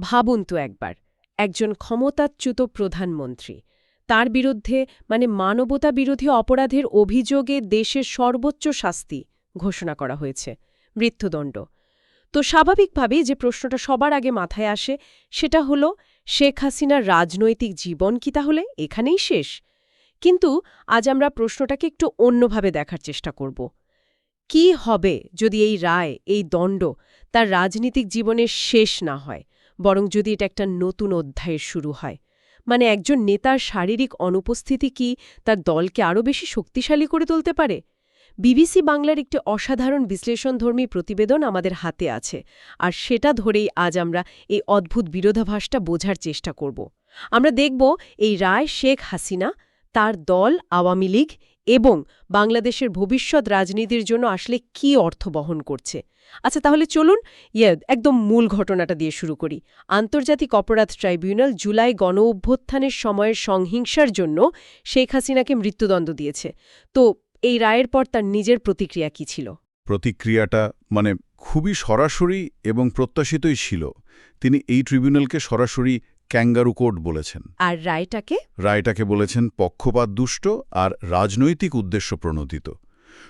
ভাবুন তো একবার, একজন ক্ষমতাচ্যুত প্রধানমন্ত্রী, তার বিরুদ্ধে মানে মানবতা বিরোধী অপরাধের অভিযোগে দেশের সর্বোচ্চ শাস্তি ঘোষণা করা হয়েছে, মৃত্যুদণ্ড। তো স্বাভাবিকভাবেই যে প্রশ্নটা সবার আগে মাথায় আসে, সেটা হলো, শেখ হাসিনার রাজনৈতিক জীবন কি তাহলে এখানেই শেষ? কিন্তু আজ আমরা প্রশ্নটাকে একটু অন্যভাবে দেখার চেষ্টা করব। কি হবে যদি এই রায়, এই দণ্ড তার রাজনীতিক জীবনের শেষ না হয়? বরং যদি এটা একটা নতুন অধ্যায়ের শুরু হয়। মানে একজন নেতার শারীরিক অনুপস্থিতি কি তার দলকে আরও বেশি শক্তিশালী করে তুলতে পারে? বিবিসি বাংলার একটি অসাধারণ বিশ্লেষণধর্মী প্রতিবেদন আমাদের হাতে আছে, আর সেটা ধরেই আজ আমরা এই অদ্ভুত বিরোধাভাসটা বোঝার চেষ্টা করব। আমরা দেখব এই রায় শেখ হাসিনা, তার দল, আওয়ামী লীগ এবং বাংলাদেশের ভবিষ্যৎ রাজনীতির জন্য আসলে কি অর্থ বহন করছে। আচ্ছা তাহলে চলুন ইয়ে একদম মূল ঘটনাটা দিয়ে শুরু করি। আন্তর্জাতিক অপরাধ ট্রাইব্যুনাল জুলাই গণ অভ্যুত্থানের সময়ের সংহিংসার জন্য শেখ হাসিনাকে মৃত্যুদণ্ড দিয়েছে। তো এই রায়ের পর তার নিজের প্রতিক্রিয়া কি ছিল? প্রতিক্রিয়াটা মানে খুবই সরাসরি এবং প্রত্যাশিতই ছিল। তিনি এই ট্রিবিউনালকে সরাসরি ক্যাঙ্গারু কোর্ট বলেছেন। আর রায়টাকে? রায়টাকে বলেছেন পক্ষপাত দুষ্ট আর রাজনৈতিক উদ্দেশ্য প্রণোদিত।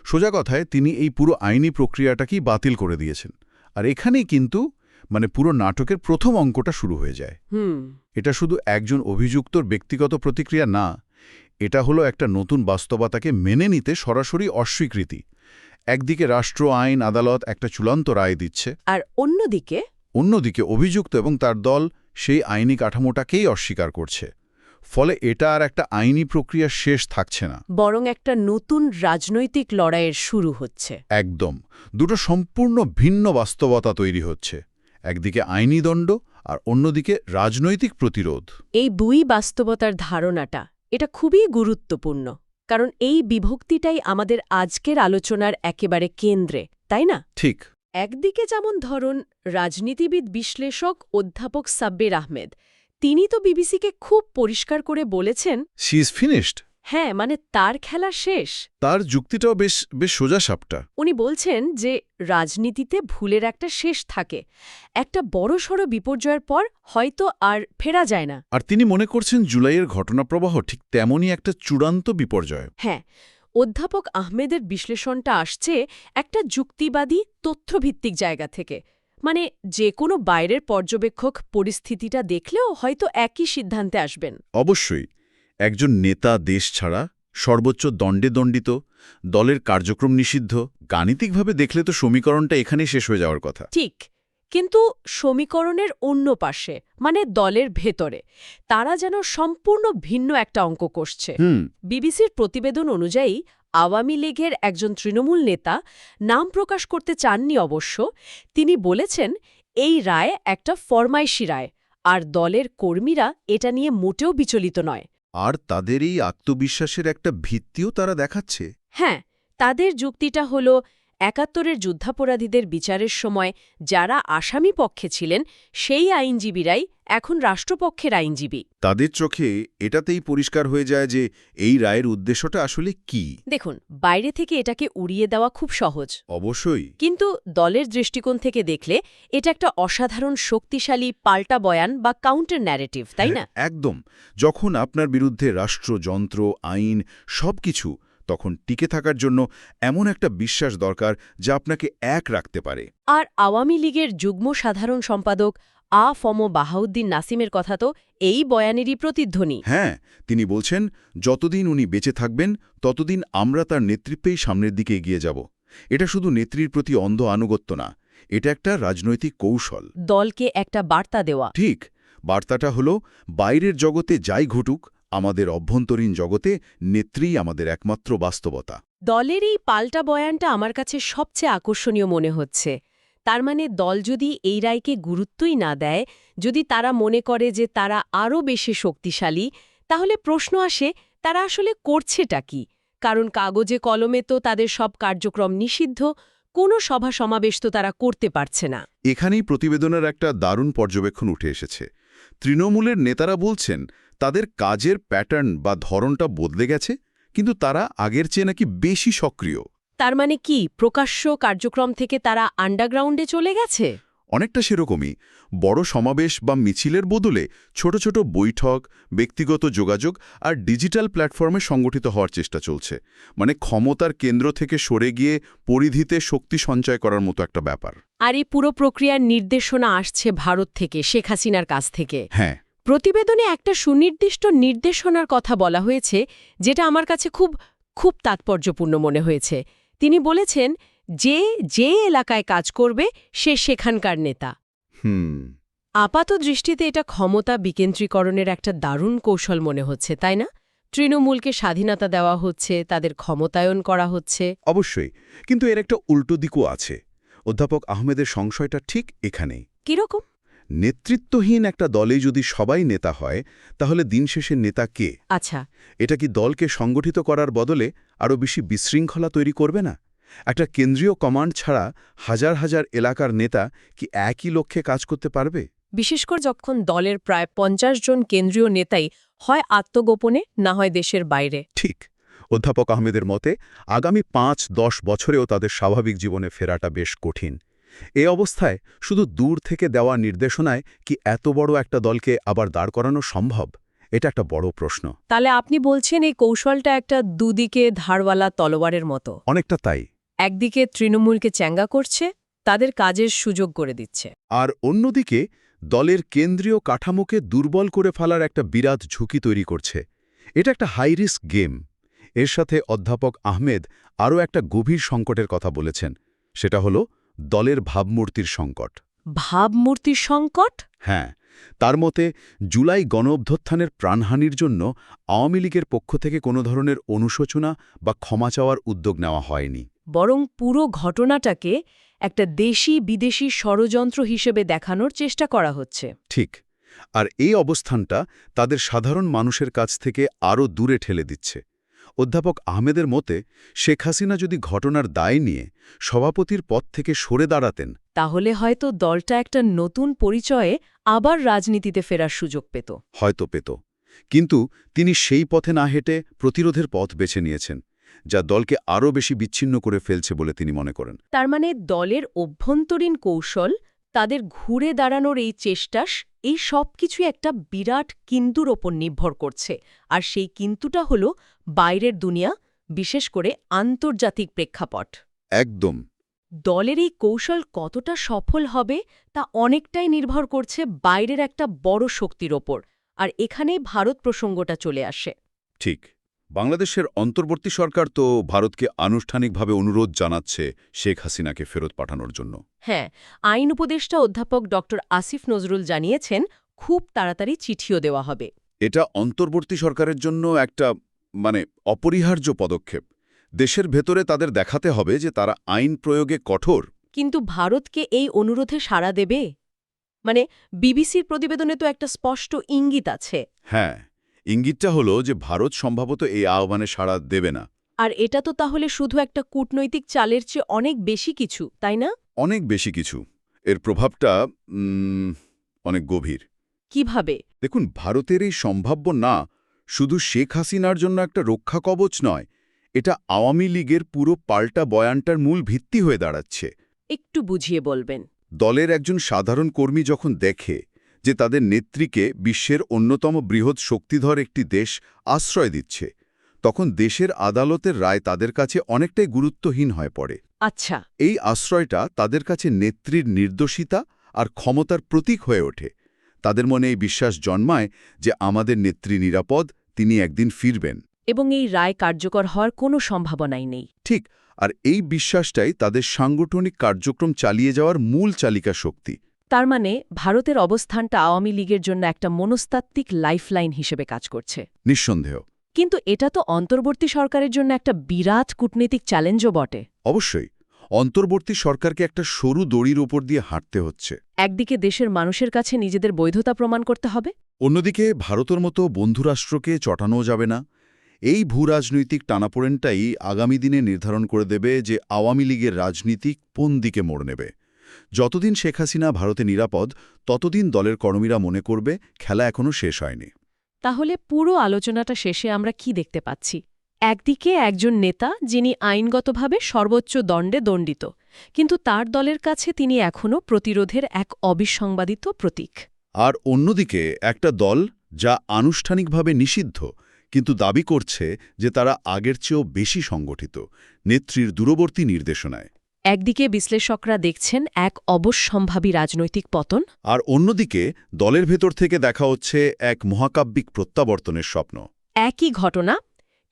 সোজা কথায় তিনি এই পুরো আইনি প্রক্রিয়াটাকেই বাতিল করে দিয়েছেন। আর এখানেই কিন্তু মানে পুরো নাটকের প্রথম অঙ্কটা শুরু হয়ে যায়। হুম। এটা শুধু একজন অভিযুক্তর ব্যক্তিগত প্রতিক্রিয়া না এটা হলো একটা নতুন বাস্তবতাকে মেনে নিতে সরাসরি অস্বীকৃতি। একদিকে রাষ্ট্র আইন আদালত একটা চূড়ান্ত রায় দিচ্ছে। আর অন্যদিকে? অন্যদিকে অভিযুক্ত এবং তার দল সেই আইনি কাঠামোটাকেই অস্বীকার করছে। ফলে এটা আর একটা আইনি প্রক্রিয়া শেষ থাকছে না। বরং একটা নতুন রাজনৈতিক লড়াইয়ের শুরু হচ্ছে। একদম। দুটো সম্পূর্ণ ভিন্ন বাস্তবতা তৈরি হচ্ছে। একদিকে আইনি দণ্ড আর অন্যদিকে রাজনৈতিক প্রতিরোধ। এই দুই বাস্তবতার ধারণাটা এটা খুবই গুরুত্বপূর্ণ। কারণ এই বিভক্তিটাই আমাদের আজকের আলোচনার একেবারে কেন্দ্রে তাই না? ঠিক। একদিকে যেমন ধরুন রাজনীতিবিদ বিশ্লেষক অধ্যাপক সাব্বির আহমেদ তিনি তো বিবিসিকে খুব পরিষ্কার করে বলেছেন শি ইজ ফিনিশড হ্যাঁ মানে তার খেলা শেষ। তার যুক্তিটাও বেশ বেশ সোজা সাপটা। উনি বলছেন যে রাজনীতিতে ভুলের একটা শেষ থাকে। একটা বড়সড় বিপর্যয়ের পর হয়তো আর ফেরা যায় না। আর তিনি মনে করছেন জুলাইয়ের ঘটনাপ্রবাহ ঠিক তেমনই একটা চূড়ান্ত বিপর্যয়। হ্যাঁ অধ্যাপক আহমেদের বিশ্লেষণটা আসছে একটা যুক্তিবাদী তথ্যভিত্তিক জায়গা থেকে। মানে যে কোনো বাইরের পর্যবেক্ষক পরিস্থিতিটা দেখলেও হয়তো একই সিদ্ধান্তে আসবেন। অবশ্যই একজন নেতা দেশ ছাড়া সর্বোচ্চ দণ্ডে দণ্ডিত দলের কার্যক্রম নিষিদ্ধ গাণিতিকভাবে দেখলে তো সমীকরণটা এখানেই শেষ হয়ে যাওয়ার কথা। ঠিক কিন্তু সমীকরণের অন্য পাশে মানে দলের ভেতরে তারা যেন সম্পূর্ণ ভিন্ন একটা অঙ্ক কষছে হুম। বিবিসির প্রতিবেদন অনুযায়ী আওয়ামী লীগের একজন তৃণমূল নেতা নাম প্রকাশ করতে চাননি অবশ্য তিনি বলেছেন এই রায় একটা ফরমাইশি রায় আর দলের কর্মীরা এটা নিয়ে মোটেও বিচলিত নয়। আর তাদের এই আত্মবিশ্বাসের একটা ভিত্তিও তারা দেখাচ্ছে। হ্যাঁ তাদের যুক্তিটা হল একাত্তরের যুদ্ধাপরাধীদের বিচারের সময় যারা আসামি পক্ষে ছিলেন সেই আইনজীবীরাই এখন রাষ্ট্রপক্ষের আইনজীবী। তাদের চোখে এটাতেই পরিষ্কার হয়ে যায় যে এই রায়ের উদ্দেশ্যটা আসলে কি। দেখুন বাইরে থেকে এটাকে উড়িয়ে দেওয়া খুব সহজ। অবশ্যই। কিন্তু দলের দৃষ্টিকোণ থেকে দেখলে এটা একটা অসাধারণ শক্তিশালী পাল্টা বয়ান বা কাউন্টার ন্যারেটিভ তাই না? একদম। যখন আপনার বিরুদ্ধে রাষ্ট্রযন্ত্র আইন সবকিছু তখন টিকে থাকার জন্য এমন একটা বিশ্বাস দরকার যা আপনাকে এক রাখতে পারে। আর আওয়ামী লীগের যুগ্ম সাধারণ সম্পাদক আ ফম বাহাউদ্দিন নাসিমের কথা তো এই বয়ানেরই প্রতিধ্বনি। হ্যাঁ তিনি বলছেন যতদিন উনি বেঁচে থাকবেন ততদিন আমরা তার নেতৃত্বেই সামনের দিকে এগিয়ে যাব। এটা শুধু নেত্রীর প্রতি অন্ধ আনুগত্য না এটা একটা রাজনৈতিক কৌশল। দলকে একটা বার্তা দেওয়া। ঠিক বার্তাটা হলো বাইরের জগতে যাই ঘটুক আমাদের অভ্যন্তরীণ জগতে নেত্রী আমাদের একমাত্র বাস্তবতা। দলের এই পাল্টা বয়ানটা আমার কাছে সবচেয়ে আকর্ষণীয় মনে হচ্ছে। তার মানে দল যদি এই রায়কে গুরুত্বই না দেয় যদি তারা মনে করে যে তারা আরও বেশি শক্তিশালী তাহলে প্রশ্ন আসে তারা আসলে করছেটা কি? কারণ কাগজে কলমে তো তাদের সব কার্যক্রম নিষিদ্ধ কোনো সভা সমাবেশ তো তারা করতে পারছে না। এখানেই প্রতিবেদনের একটা দারুণ পর্যবেক্ষণ উঠে এসেছে। তৃণমূলের নেতারা বলছেন তাদের কাজের প্যাটার্ন বা ধরনটা বদলে গেছে কিন্তু তারা আগের চেয়ে নাকি বেশি সক্রিয়। তার মানে কি? প্রকাশ্য কার্যক্রম থেকে তারা আন্ডারগ্রাউন্ডে চলে গেছে? অনেকটা সেরকমই। বড় সমাবেশ বা মিছিলের বদলে ছোট ছোট বৈঠক ব্যক্তিগত যোগাযোগ আর ডিজিটাল প্ল্যাটফর্মে সংগঠিত হওয়ার চেষ্টা চলছে। মানে ক্ষমতার কেন্দ্র থেকে সরে গিয়ে পরিধিতে শক্তি সঞ্চয় করার মতো একটা ব্যাপার। আর এই পুরো প্রক্রিয়ার নির্দেশনা আসছে ভারত থেকে শেখ হাসিনার কাছ থেকে। হ্যাঁ। প্রতিবেদনে একটা সুনির্দিষ্ট নির্দেশনার কথা বলা হয়েছে যেটা আমার কাছে খুব খুব তাৎপর্যপূর্ণ মনে হয়েছে। তিনি বলেছেন যে যে এলাকায় কাজ করবে সে সেখানকার নেতা। হুম। আপাত দৃষ্টিতে এটা ক্ষমতা বিকেন্দ্রীকরণের একটা দারুণ কৌশল মনে হচ্ছে তাই না? তৃণমূলকে স্বাধীনতা দেওয়া হচ্ছে তাদের ক্ষমতায়ন করা হচ্ছে। অবশ্যই কিন্তু এর একটা উল্টো দিকও আছে। অধ্যাপক আহমেদের সংশয়টা ঠিক এখানেই। কীরকম? নেতৃত্বহীন একটা দলে যদি সবাই নেতা হয় তাহলে দিন শেষে নেতা কে? আচ্ছা। এটা কি দলকে সংগঠিত করার বদলে আরও বেশি বিশৃঙ্খলা তৈরি করবে না? একটা কেন্দ্রীয় কমান্ড ছাড়া হাজার হাজার এলাকার নেতা কি একই লক্ষ্যে কাজ করতে পারবে? বিশেষ করে যখন দলের প্রায় পঞ্চাশ জন কেন্দ্রীয় নেতাই হয় আত্মগোপনে না হয় দেশের বাইরে। ঠিক। অধ্যাপক আহমেদের মতে আগামী পাঁচ দশ বছরেও তাদের স্বাভাবিক জীবনে ফেরাটা বেশ কঠিন। এ অবস্থায় শুধু দূর থেকে দেওয়া নির্দেশনায় কি এত বড় একটা দলকে আবার দাঁড় করানো সম্ভব? এটা একটা বড় প্রশ্ন। তাহলে আপনি বলছেন এই কৌশলটা একটা দুদিকে ধারওয়ালা তলোয়ারের মতো। অনেকটা তাই। একদিকে তৃণমূলকে চ্যাঙ্গা করছে তাদের কাজের সুযোগ করে দিচ্ছে। আর অন্যদিকে দলের কেন্দ্রীয় কাঠামোকে দুর্বল করে ফেলার একটা বিরাট ঝুঁকি তৈরি করছে। এটা একটা হাই রিস্ক গেম এর সাথে অধ্যাপক আহমেদ আরও একটা গভীর সংকটের কথা বলেছেন। সেটা হলো দলের ভাবমূর্তির সংকট। ভাবমূর্তির সংকট? হ্যাঁ তার মতে জুলাই গণঅভ্যুত্থানের প্রাণহানির জন্য আওয়ামী লীগের পক্ষ থেকে কোনো ধরনের অনুশোচনা বা ক্ষমা চাওয়ার উদ্যোগ নেওয়া হয়নি। বরং পুরো ঘটনাটাকে একটা দেশি বিদেশি ষড়যন্ত্র হিসেবে দেখানোর চেষ্টা করা হচ্ছে। ঠিক আর এই অবস্থানটা তাদের সাধারণ মানুষের কাছ থেকে আরও দূরে ঠেলে দিচ্ছে। অধ্যাপক আহমেদের মতে শেখ হাসিনা যদি ঘটনার দায় নিয়ে সভাপতির পদ থেকে সরে দাঁড়াতেন তাহলে হয়তো দলটা একটা নতুন পরিচয়ে আবার রাজনীতিতে ফেরার সুযোগ পেত। হয়তো পেত। কিন্তু তিনি সেই পথে না হেঁটে প্রতিরোধের পথ বেছে নিয়েছেন যা দলকে আরও বেশি বিচ্ছিন্ন করে ফেলছে বলে তিনি মনে করেন। তার মানে দলের অভ্যন্তরীণ কৌশল তাদের ঘুরে দাঁড়ানোর এই চেষ্টাস এই সব কিছু একটা বিরাট কিন্তুর ওপর নির্ভর করছে। আর সেই কিন্তুটা হল বাইরের দুনিয়া বিশেষ করে আন্তর্জাতিক প্রেক্ষাপট। একদম। দলের এই কৌশল কতটা সফল হবে তা অনেকটাই নির্ভর করছে বাইরের একটা বড় শক্তির ওপর। আর এখানেই ভারত প্রসঙ্গটা চলে আসে। ঠিক। বাংলাদেশের অন্তর্বর্তী সরকার তো ভারতকে আনুষ্ঠানিকভাবে অনুরোধ জানাচ্ছে শেখ হাসিনাকে ফেরত পাঠানোর জন্য। হ্যাঁ আইন উপদেষ্টা অধ্যাপক ড আসিফ নজরুল জানিয়েছেন খুব তাড়াতাড়ি চিঠিও দেওয়া হবে। এটা অন্তর্বর্তী সরকারের জন্য একটা মানে অপরিহার্য পদক্ষেপ। দেশের ভেতরে তাদের দেখাতে হবে যে তারা আইন প্রয়োগে কঠোর। কিন্তু ভারতকে এই অনুরোধে সাড়া দেবে? মানে বিবিসির প্রতিবেদনে তো একটা স্পষ্ট ইঙ্গিত আছে। হ্যাঁ। ইঙ্গিতটা হলো যে ভারত সম্ভবত এই আহ্বানে সাড়া দেবে না। আর এটা তো তাহলে শুধু একটা কূটনৈতিক চালের চেয়ে অনেক বেশি কিছু তাই না? অনেক বেশি কিছু। এর প্রভাবটা অনেক গভীর। কীভাবে? দেখুন ভারতের এই সম্ভাব্য না শুধু শেখ হাসিনার জন্য একটা রক্ষা কবচ নয় এটা আওয়ামী লীগের পুরো পাল্টা বয়ানটার মূল ভিত্তি হয়ে দাঁড়াচ্ছে। একটু বুঝিয়ে বলবেন। দলের একজন সাধারণ কর্মী যখন দেখে যে তাদের নেত্রীকে বিশ্বের অন্যতম বৃহৎ শক্তিধর একটি দেশ আশ্রয় দিচ্ছে তখন দেশের আদালতের রায় তাদের কাছে অনেকটাই গুরুত্বহীন হয়ে পড়ে। আচ্ছা। এই আশ্রয়টা তাদের কাছে নেত্রীর নির্দোষিতা আর ক্ষমতার প্রতীক হয়ে ওঠে। তাদের মনে এই বিশ্বাস জন্মায় যে আমাদের নেত্রী নিরাপদ তিনি একদিন ফিরবেন। এবং এই রায় কার্যকর হওয়ার কোনো সম্ভাবনাই নেই। ঠিক আর এই বিশ্বাসটাই তাদের সাংগঠনিক কার্যক্রম চালিয়ে যাওয়ার মূল চালিকা শক্তি। তার মানে ভারতের অবস্থানটা আওয়ামী লীগের জন্য একটা মনস্তাত্ত্বিক লাইফলাইন হিসেবে কাজ করছে। নিঃসন্দেহ। কিন্তু এটা তো অন্তর্বর্তী সরকারের জন্য একটা বিরাট কূটনীতিক চ্যালেঞ্জও বটে। অবশ্যই অন্তর্বর্তী সরকারকে একটা সরু দড়ির ওপর দিয়ে হাঁটতে হচ্ছে। একদিকে দেশের মানুষের কাছে নিজেদের বৈধতা প্রমাণ করতে হবে। অন্যদিকে ভারতের মতো বন্ধুরাষ্ট্রকে চটানো যাবে না। এই ভূরাজনৈতিক টানাপোড়েনটাই আগামী দিনে নির্ধারণ করে দেবে যে আওয়ামী লীগের রাজনীতি কোন দিকে মোড় নেবে। যতদিন শেখ হাসিনা ভারতে নিরাপদ ততদিন দলের কর্মীরা মনে করবে খেলা এখনও শেষ হয়নি। তাহলে পুরো আলোচনাটা শেষে আমরা কি দেখতে পাচ্ছি? একদিকে একজন নেতা যিনি আইনগতভাবে সর্বোচ্চ দণ্ডে দণ্ডিত কিন্তু তার দলের কাছে তিনি এখনও প্রতিরোধের এক অবিসংবাদিত প্রতীক। আর অন্যদিকে একটা দল যা আনুষ্ঠানিকভাবে নিষিদ্ধ কিন্তু দাবি করছে যে তারা আগের চেয়েও বেশি সংগঠিত নেত্রীর দূরবর্তী নির্দেশনায়। একদিকে বিশ্লেষকরা দেখছেন এক অবশ্যম্ভাবী রাজনৈতিক পতন। আর অন্যদিকে দলের ভেতর থেকে দেখা হচ্ছে এক মহাকাব্যিক প্রত্যাবর্তনের স্বপ্ন। একই ঘটনা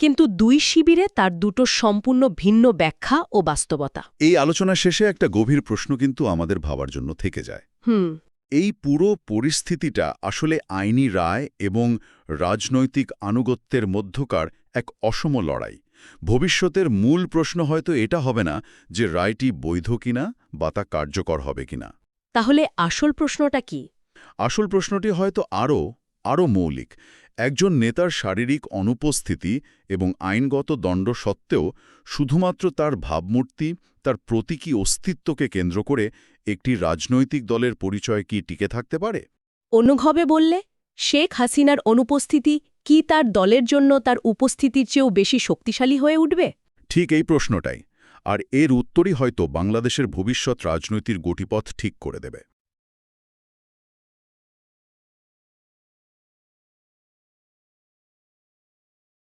কিন্তু দুই শিবিরে তার দুটো সম্পূর্ণ ভিন্ন ব্যাখ্যা ও বাস্তবতা। এই আলোচনা শেষে একটা গভীর প্রশ্ন কিন্তু আমাদের ভাবার জন্য থেকে যায়। হুম। এই পুরো পরিস্থিতিটা আসলে আইনি রায় এবং রাজনৈতিক আনুগত্যের মধ্যকার এক অসম লড়াই। ভবিষ্যতের মূল প্রশ্ন হয়তো এটা হবে না যে রায়টি বৈধ কিনা বা তা কার্যকর হবে কিনা। তাহলে আসল প্রশ্নটা কি? আসল প্রশ্নটি হয়তো আরও আরও মৌলিক। একজন নেতার শারীরিক অনুপস্থিতি এবং আইনগত দণ্ড সত্ত্বেও শুধুমাত্র তার ভাবমূর্তি তার প্রতীকী অস্তিত্বকে কেন্দ্র করে একটি রাজনৈতিক দলের পরিচয় কি টিকে থাকতে পারে? অনুভবে বললে শেখ হাসিনার অনুপস্থিতি কি তার দলের জন্য তার উপস্থিতির চেয়েও বেশি শক্তিশালী হয়ে উঠবে? ঠিক এই প্রশ্নটাই, আর এর উত্তরই হয়তো বাংলাদেশের ভবিষ্যৎ রাজনৈতিক গতিপথ ঠিক করে দেবে।